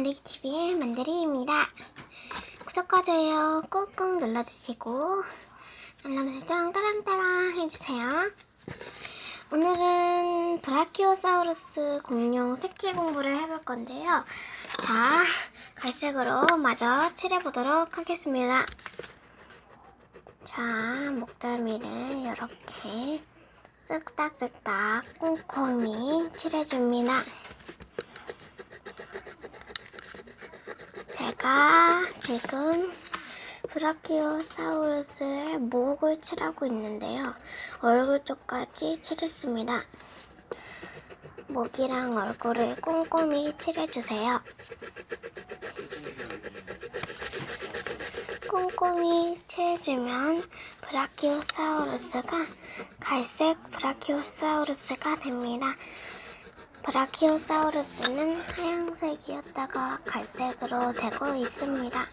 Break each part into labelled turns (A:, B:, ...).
A: 만들기 TV의 만들이입니다. 구독과 좋아요 꾹꾹 눌러주시고 알람 설정 따랑따랑 해주세요. 오늘은 브라키오사우루스 공룡 색칠 공부를 해볼 건데요. 자, 갈색으로 마저 칠해보도록 하겠습니다. 자, 목덜미를 이렇게 쓱싹쓱싹 꼼꼼히 칠해줍니다. 제가 지금 브라키오사우루스의 목을 칠하고 있는데요. 얼굴 쪽까지 칠했습니다. 목이랑 얼굴을 꼼꼼히 칠해주세요. 꼼꼼히 칠해주면 브라키오사우루스가 갈색 브라키오사우루스가 됩니다. 브라키오사우루스는 하얀색이었다가 갈색으로 되고 있습니다.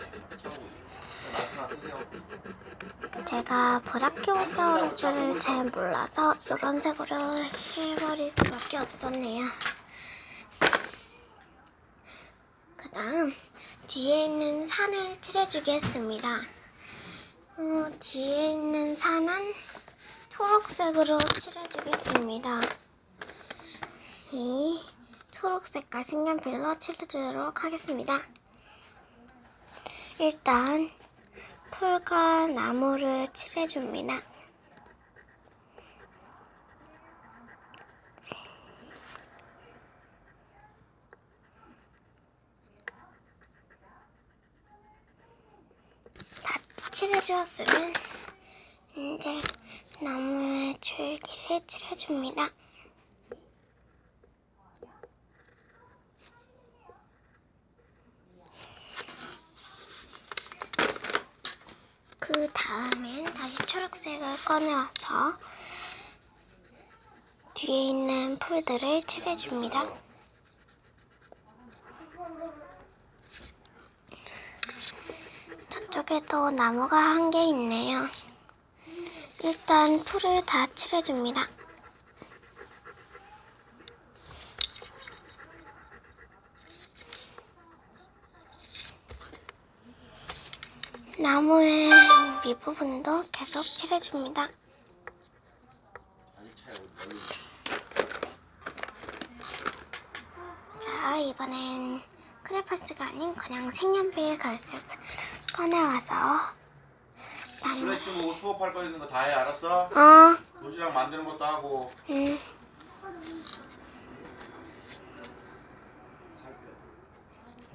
A: 제가 브라키오사우루스를 잘 몰라서 이런 색으로 해버릴 수밖에 없었네요. 그 다음 뒤에 있는 산을 칠해주겠습니다. 어, 뒤에 있는 산은 초록색으로 칠해주겠습니다. 이 초록 색깔 색연필로 칠해주도록 하겠습니다. 일단 풀과 나무를 칠해줍니다. 다 칠해주었으면 이제 나무의 줄기를 칠해줍니다. 그 다음엔 다시 초록색을 꺼내와서 뒤에 있는 풀들을 칠해줍니다. 저쪽에도 나무가 한 개 있네요. 일단 풀을 다 칠해줍니다. 나무의 밑부분도 계속 칠해줍니다. 자, 이번엔 크레파스가 아닌 그냥 색연필 갈색을 꺼내와서 나무,
B: 플래시 뭐 수업할 거 있는 거 다 해 알았어?
A: 어,
B: 도시락 만드는 것도 하고
A: 음,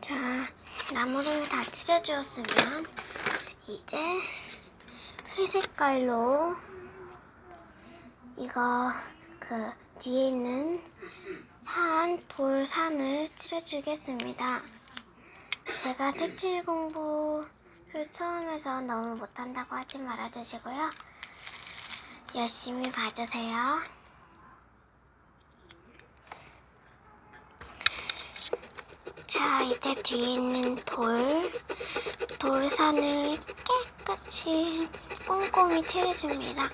A: 자, 나무를 다 칠해주었으면 이제 회색깔로 이거 그 뒤에 있는 산, 돌산을 칠해주겠습니다. 제가 색칠 공부를 처음 해서 너무 못한다고 하지 말아주시고요. 열심히 봐주세요. 자, 이제 뒤에 있는 돌, 돌산을 깨끗이 꼼꼼히 칠해줍니다.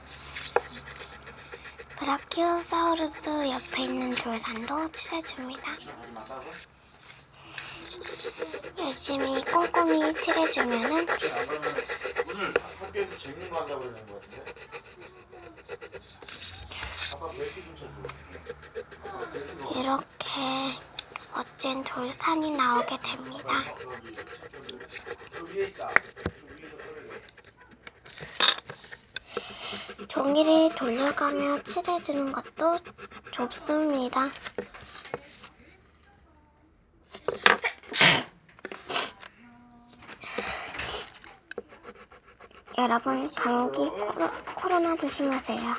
A: 브라키오사우루스 옆에 있는 돌산도 칠해줍니다. 열심히 꼼꼼히 칠해주면은 이렇게 멋진 돌산이 나오게 됩니다. 종이를 돌려가며 칠해주는 것도 좋습니다. 여러분 감기 코로, 코로나 조심하세요.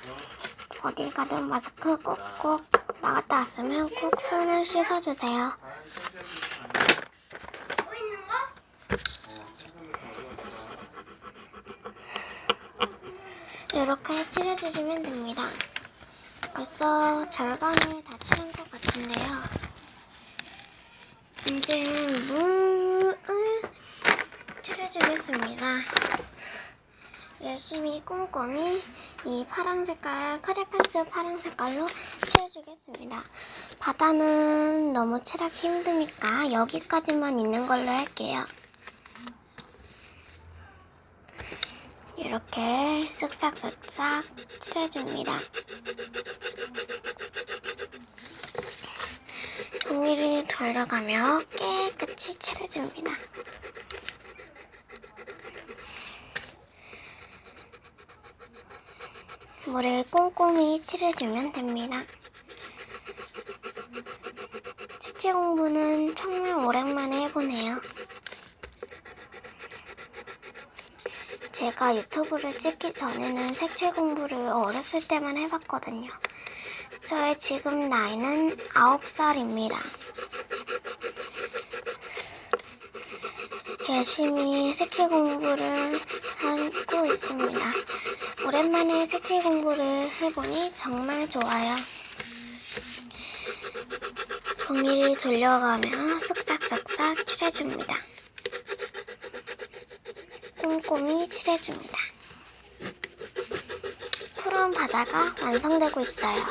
A: 어딜 가든 마스크 꼭꼭 나갔다 왔으면 꼭 손을 씻어주세요. 이렇게 칠해주시면 됩니다. 벌써 절반을 다 칠한 것 같은데요. 이제 물을 칠해주겠습니다. 열심히 꼼꼼히 이 파란 색깔 크레파스 파란 색깔로 칠해주겠습니다. 바다는 너무 칠하기 힘드니까 여기까지만 있는 걸로 할게요. 이렇게 쓱싹쓱싹 칠해줍니다. 종이를 돌려가며 깨끗이 칠해줍니다. 물을 꼼꼼히 칠해주면 됩니다. 색칠 공부는 정말 오랜만에 해보네요. 제가 유튜브를 찍기 전에는 색칠 공부를 어렸을 때만 해봤거든요. 저의 지금 나이는 9살입니다. 열심히 색칠 공부를 하고 있습니다. 오랜만에 색칠 공부를 해보니 정말 좋아요. 종이를 돌려가며 쓱싹쓱싹 칠해줍니다. 꼼꼼히 칠해줍니다. 푸른 바다가 완성되고 있어요.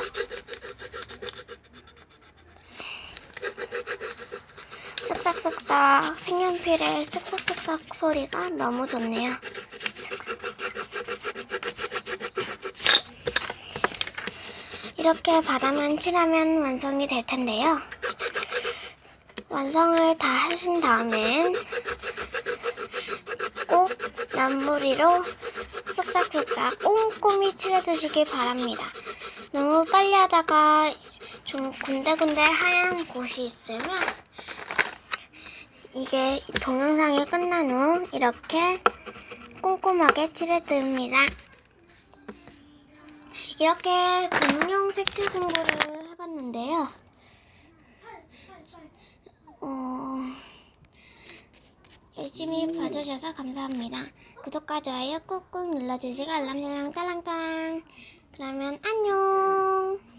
A: 쓱싹쓱싹 색연필의 쓱싹쓱싹 소리가 너무 좋네요. 이렇게 바다만 칠하면 완성이 될 텐데요. 완성을 다 하신 다음엔 꼭 남무리로 쓱싹쓱싹 꼼꼼히 칠해주시기 바랍니다. 너무 빨리 하다가 좀 군데군데 하얀 곳이 있으면 이게 동영상이 끝난 후 이렇게 꼼꼼하게 칠해줍니다. 이렇게 공룡 색칠 공부를 해봤는데요. 어, 열심히 봐주셔서 감사합니다. 구독과 좋아요 꾹꾹 눌러주시고 알람 설정 딸랑딸랑. 그러면 안녕!